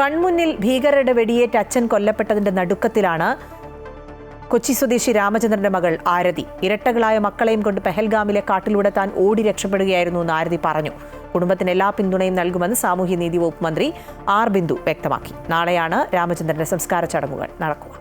കൺമുന്നിൽ ഭീകരരുടെ വെടിയേറ്റ് അച്ഛൻ കൊല്ലപ്പെട്ടതിന്റെ നടുക്കത്തിലാണ് കൊച്ചി സ്വദേശി രാമചന്ദ്രന്റെ മകൾ ആരതി. ഇരട്ടകളായ മക്കളെയും കൊണ്ട് പെഹൽഗാമിലെ കാട്ടിലൂടെ താൻ ഓടി രക്ഷപ്പെടുകയായിരുന്നു എന്ന് ആരതി പറഞ്ഞു. കുടുംബത്തിന് എല്ലാ പിന്തുണയും നൽകുമെന്ന് സാമൂഹ്യനീതി വകുപ്പ് മന്ത്രി ആർ ബിന്ദു വ്യക്തമാക്കി. നാളെയാണ് രാമചന്ദ്രന്റെ സംസ്കാര ചടങ്ങുകൾ. നടക്കുക.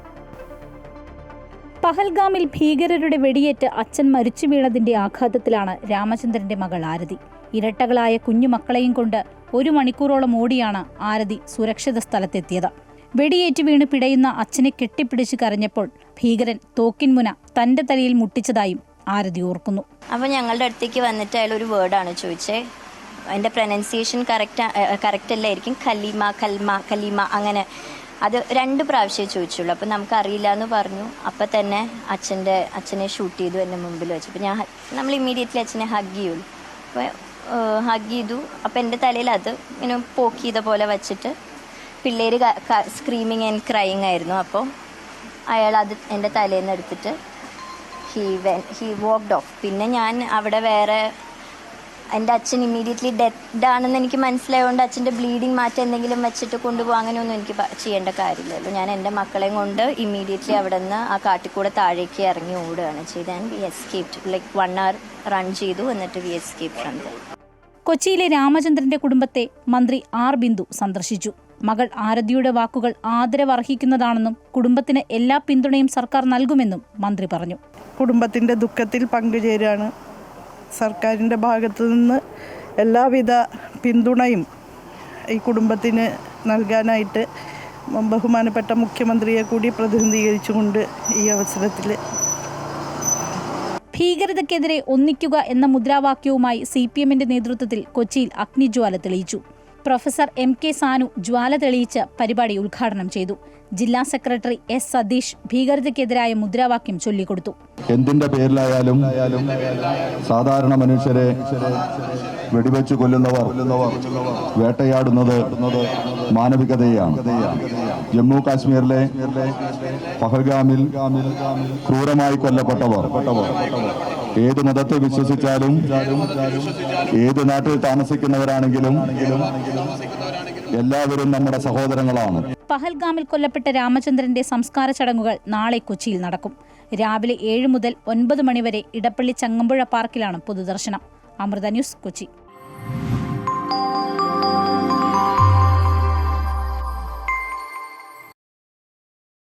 പഹൽഗാമിൽ ഭീകരരുടെ വെടിയേറ്റ് അച്ഛൻ മരിച്ചു വീണതിന്റെ ആഘാതത്തിലാണ് രാമചന്ദ്രന്റെ മകൾ ആരതി. ഇരട്ടകളായ കുഞ്ഞുമക്കളെയും കൊണ്ട് ഒരു മണിക്കൂറോളം ഓടിയാണ് ആരതി സുരക്ഷിത സ്ഥലത്തെത്തിയത്. വെടിയേറ്റ് വീണ് പിടയുന്ന അച്ഛനെ കെട്ടിപ്പിടിച്ച് കരഞ്ഞപ്പോൾ ഭീകരൻ തോക്കിൻമുന തന്റെ തലയിൽ മുട്ടിച്ചതായും ആരതി ഓർക്കുന്നു. അപ്പോൾ ഞങ്ങളുടെ അടുത്തേക്ക് വന്നിട്ട് അയാൾ ഒരു വേർഡാണ് ചോദിച്ചേ. അതിന്റെ പ്രൊനൗൺസിയേഷൻ കറക്റ്റ് കറക്റ്റ് അല്ലായിരിക്കും. കലീമ കൽമ കലീമ അങ്ങനെ അത് രണ്ട് പ്രാവശ്യമേ ചോദിച്ചുള്ളൂ. അപ്പോൾ നമുക്ക് അറിയില്ല എന്ന് പറഞ്ഞു. അപ്പം തന്നെ അച്ഛന്റെ അച്ഛനെ ഷൂട്ട് ചെയ്തു എന്റെ മുമ്പിൽ വെച്ചു. അപ്പൊ ഞാൻ നമ്മൾ ഇമ്മീഡിയറ്റ്ലി അച്ഛനെ ഹഗ് ചെയ്യുള്ളൂ. അപ്പോൾ ഹഗ് ചെയ്തു. അപ്പോൾ എന്റെ തലയിൽ അത് ഇങ്ങനെ പോക്ക് ചെയ്ത പോലെ വച്ചിട്ട് പിള്ളേർ സ്ക്രീമിങ് ആൻഡ് ക്രൈങ് ആയിരുന്നു. അപ്പോൾ അയാൾ അത് എന്റെ തലയിൽ നിന്ന് എടുത്തിട്ട് he when he walked off പിന്നെ ഞാൻ അവിടെ വേറെ എന്റെ അച്ഛൻ ഇമ്മീഡിയറ്റ്ലി ഡെഡ് ആണെന്ന് എനിക്ക് മനസ്സിലായതുകൊണ്ട് അച്ഛന്റെ ബ്ലീഡിങ് മാറ്റം എന്തെങ്കിലും വെച്ചിട്ട് കൊണ്ടുപോകാം അങ്ങനെയൊന്നും എനിക്ക് ചെയ്യേണ്ട കാര്യമില്ലല്ലോ. ഞാൻ എന്റെ മക്കളെയും കൊണ്ട് ഇമ്മീഡിയറ്റ്ലി അവിടെ നിന്ന് ആ കാട്ടിക്കൂടെ താഴേക്ക് ഇറങ്ങി ഓടുകയാണ് ചെയ്ത് and we escaped like one hour run ചെയ്തു. എന്നിട്ട് വി എസ്കേപ്പ് ഫ്രം കൊച്ചിയിലെ രാമചന്ദ്രന്റെ കുടുംബത്തെ മന്ത്രി ആർ ബിന്ദു സന്ദർശിച്ചു. മകൾ ആരതിയുടെ വാക്കുകൾ ആദരവർഹിക്കുന്നതാണെന്നും കുടുംബത്തിന് എല്ലാ പിന്തുണയും സർക്കാർ നൽകുമെന്നും മന്ത്രി പറഞ്ഞു. കുടുംബത്തിന്റെ ദുഃഖത്തിൽ പങ്കുചേരാണ് സർക്കാരിന്റെ ഭാഗത്തു നിന്ന് എല്ലാവിധ പിന്തുണയും ഈ കുടുംബത്തിന് നൽകാനായിട്ട് ബഹുമാനപ്പെട്ട മുഖ്യമന്ത്രിയെ കൂടി പ്രതിനിധീകരിച്ചുകൊണ്ട് ഈ അവസരത്തിൽ ഭീകരതയ്ക്കെതിരെ ഒന്നിക്കുക എന്ന മുദ്രാവാക്യവുമായി സി പി എമ്മിന്റെ നേതൃത്വത്തിൽ കൊച്ചിയിൽ അഗ്നിജ്വാല തെളിയിച്ചു. പ്രൊഫസർ എം കെ സാനു ജ്വാല തെളിയിച്ച് പരിപാടി ഉദ്ഘാടനം ചെയ്തു. ജില്ലാ സെക്രട്ടറി എസ് സതീഷ് ഭീകരതയ്ക്കെതിരായ മുദ്രാവാക്യം ചൊല്ലിക്കൊടുത്തു. എന്തിന്റെ പേരിലായാലും സാധാരണ മനുഷ്യരെ വെടിവെച്ച് കൊല്ലുന്നവർ വേട്ടയാടുന്നത് മാനവികതയാണ് ജമ്മു കാശ്മീരിലെ പഹൽഗാമിൽ ക്രൂരമായി കൊല്ലപ്പെട്ടവർ ഏത് മതത്തെ വിശ്വസിച്ചാലും ഏത് നാട്ടിൽ താമസിക്കുന്നവരാണെങ്കിലും എല്ലാവരും നമ്മുടെ സഹോദരങ്ങളാണ്. പഹൽഗാമിൽ കൊല്ലപ്പെട്ട രാമചന്ദ്രന്റെ സംസ്കാര ചടങ്ങുകൾ നാളെ കൊച്ചിയിൽ നടക്കും. രാവിലെ ഏഴ് മുതൽ ഒൻപത് മണിവരെ ഇടപ്പള്ളി ചങ്ങമ്പുഴ പാർക്കിലാണ് പൊതുദർശനം. അമൃത ന്യൂസ് കൊച്ചി